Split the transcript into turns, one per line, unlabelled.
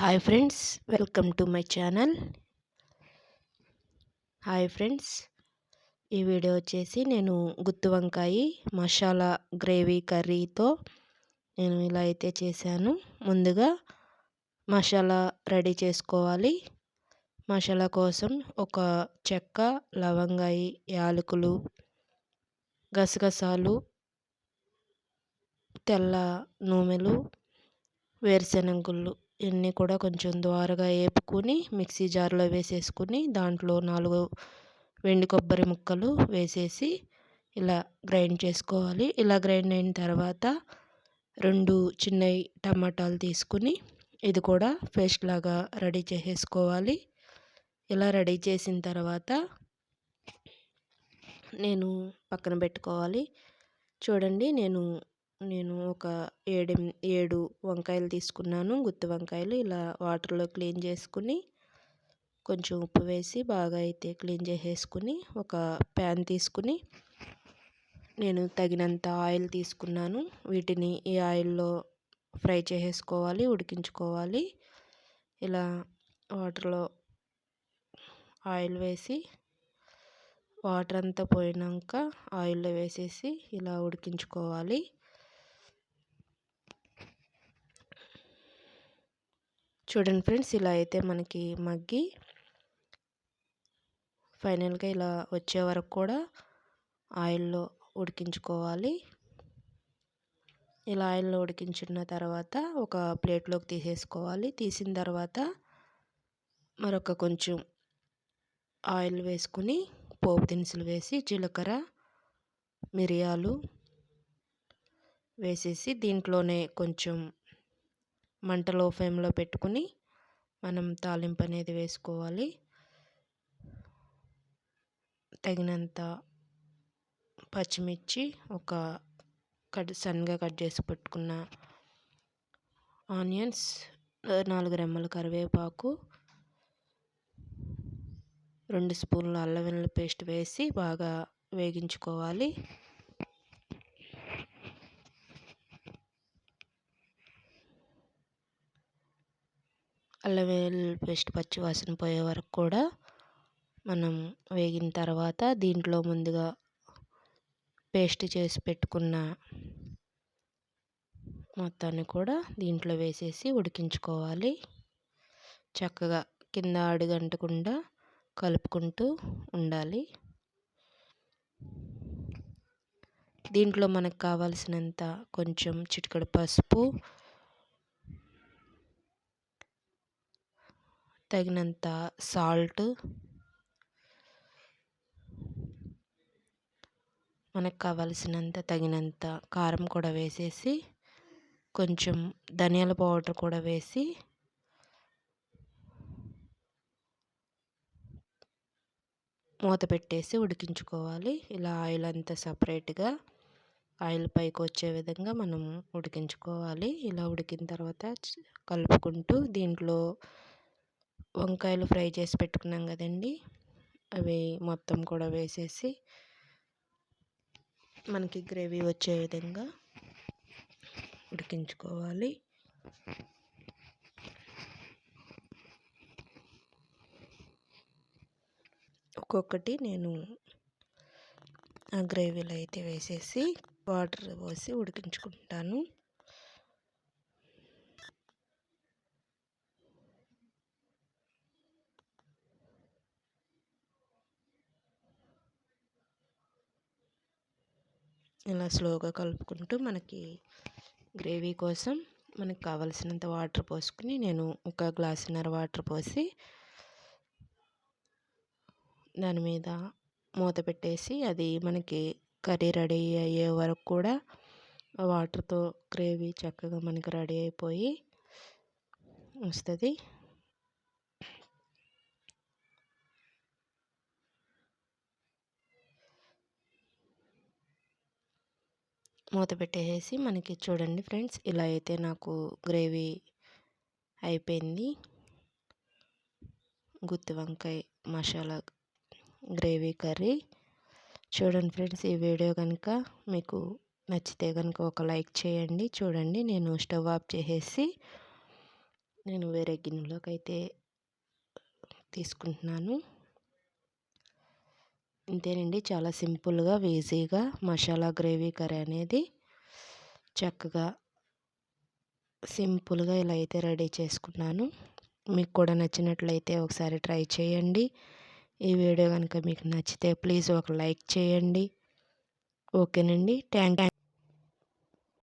Hi friends welcome to my channel hi friends ఈ video వచ్చేసి నేను గుత్తి వంకాయ మసాలా గ్రేవీ కర్రీతో నేను ఇలా అయితే చేశాను. ముందుగా మసాలా రెడీ చేసుకోవాలి. మసాలా కోసం ఒక చెక్క లవంగాయి యాలకులు గసగసాలు తెల్ల నూనెలు వేరుశెనగ గుళ్ళు ఇవన్నీ కూడా కొంచెం ద్వారగా వేపుకొని మిక్సీ జార్లో వేసేసుకుని దాంట్లో నాలుగు వెండి కొబ్బరి ముక్కలు వేసేసి ఇలా గ్రైండ్ చేసుకోవాలి. ఇలా గ్రైండ్ అయిన తర్వాత రెండు చిన్న టమాటాలు తీసుకుని ఇది కూడా పేస్ట్ లాగా రెడీ చేసేసుకోవాలి. ఇలా రెడీ చేసిన తర్వాత నేను పక్కన పెట్టుకోవాలి. చూడండి నేను నేను ఒక ఏడు ఏడు వంకాయలు తీసుకున్నాను. గుత్తి వంకాయలు ఇలా వాటర్లో క్లీన్ చేసుకుని కొంచెం ఉప్పు వేసి బాగా అయితే క్లీన్ చేసేసుకుని ఒక ప్యాన్ తీసుకుని నేను తగినంత ఆయిల్ తీసుకున్నాను. వీటిని ఈ ఆయిల్లో ఫ్రై చేసేసుకోవాలి ఉడికించుకోవాలి. ఇలా వాటర్లో ఆయిల్ వేసి వాటర్ అంతా పోయినాక ఆయిల్లో వేసేసి ఇలా ఉడికించుకోవాలి. చూడండి ఫ్రెండ్స్ ఇలా అయితే మనకి మగ్గి ఫైనల్గా ఇలా వచ్చే వరకు కూడా ఆయిల్లో ఉడికించుకోవాలి. ఇలా ఆయిల్లో ఉడికించిన తర్వాత ఒక ప్లేట్లోకి తీసేసుకోవాలి. తీసిన తర్వాత మరొక కొంచెం ఆయిల్ వేసుకుని పోపు దినుసులు వేసి జీలకర్ర మిరియాలు వేసేసి దీంట్లోనే కొంచెం మంట లో ఫ్లేమ్లో పెట్టుకుని మనం తాలింపు అనేది వేసుకోవాలి. తగినంత పచ్చిమిర్చి ఒక కట్ సన్నగా కట్ చేసి పెట్టుకున్న ఆనియన్స్ నాలుగు రెమ్మల కరివేపాకు రెండు స్పూన్ల అల్లం వెల్లుల్లి పేస్ట్ వేసి బాగా వేగించుకోవాలి. అల్లం వెల్లుల్లి పేస్ట్ పచ్చి వాసన పోయే వరకు కూడా మనం వేగిన తర్వాత దీంట్లో ముందుగా పేస్ట్ చేసి పెట్టుకున్న మొత్తాన్ని కూడా దీంట్లో వేసేసి ఉడికించుకోవాలి. చక్కగా కింద అడుగంటకుండా కలుపుకుంటూ ఉండాలి. దీంట్లో మనకు కావాల్సినంత కొంచెం చిటికడ పసుపు తగినంత సాల్ట్. మనకు కావలసినంత తగినంత కారం కూడా వేసేసి కొంచెం ధనియాల పౌడర్ కూడా వేసి మూత పెట్టేసి ఉడికించుకోవాలి. ఇలా ఆయిల్ అంతా సపరేట్గా ఆయిల్ పైకి వచ్చే విధంగా మనం ఉడికించుకోవాలి. ఇలా ఉడికిన తర్వాత కలుపుకుంటూ దీంట్లో వంకాయలు ఫ్రై చేసి పెట్టుకున్నాం కదండి. అవి మొత్తం కూడా వేసేసి మనకి గ్రేవీ వచ్చే విధంగా ఉడికించుకోవాలి. ఒక్కొక్కటి నేను ఆ గ్రేవీలో అయితే వేసేసి వాటర్ పోసి ఉడికించుకుంటాను. ఇలా స్లోగా కలుపుకుంటూ మనకి గ్రేవీ కోసం మనకు కావలసినంత వాటర్ పోసుకుని నేను ఒక గ్లాసున్నర వాటర్ పోసి దాని మీద మూత పెట్టేసి అది మనకి కర్రీ రెడీ అయ్యే వరకు కూడా వాటర్తో గ్రేవీ చక్కగా మనకి రెడీ అయిపోయి వస్తుంది. మూత పెట్టేసి మనకి చూడండి ఫ్రెండ్స్ ఇలా అయితే నాకు గ్రేవీ అయిపోయింది. గుత్తి వంకాయ మసాలా గ్రేవీ కర్రీ. చూడండి ఫ్రెండ్స్ ఈ వీడియో కనుక మీకు నచ్చితే కనుక ఒక లైక్ చేయండి. చూడండి నేను స్టవ్ ఆఫ్ చేసేసి నేను వేరే గిన్నెలోకి అయితే తీసుకుంటున్నాను. ఇంతేనండి చాలా సింపుల్గా ఈజీగా మసాలా గ్రేవీ కర్రీ అనేది చక్కగా సింపుల్గా ఇలా అయితే రెడీ చేసుకున్నాను. మీకు కూడా నచ్చినట్లయితే ఒకసారి ట్రై చేయండి. ఈ వీడియో కనుక మీకు నచ్చితే ప్లీజ్ ఒక లైక్ చేయండి. ఓకేనండి. థ్యాంక్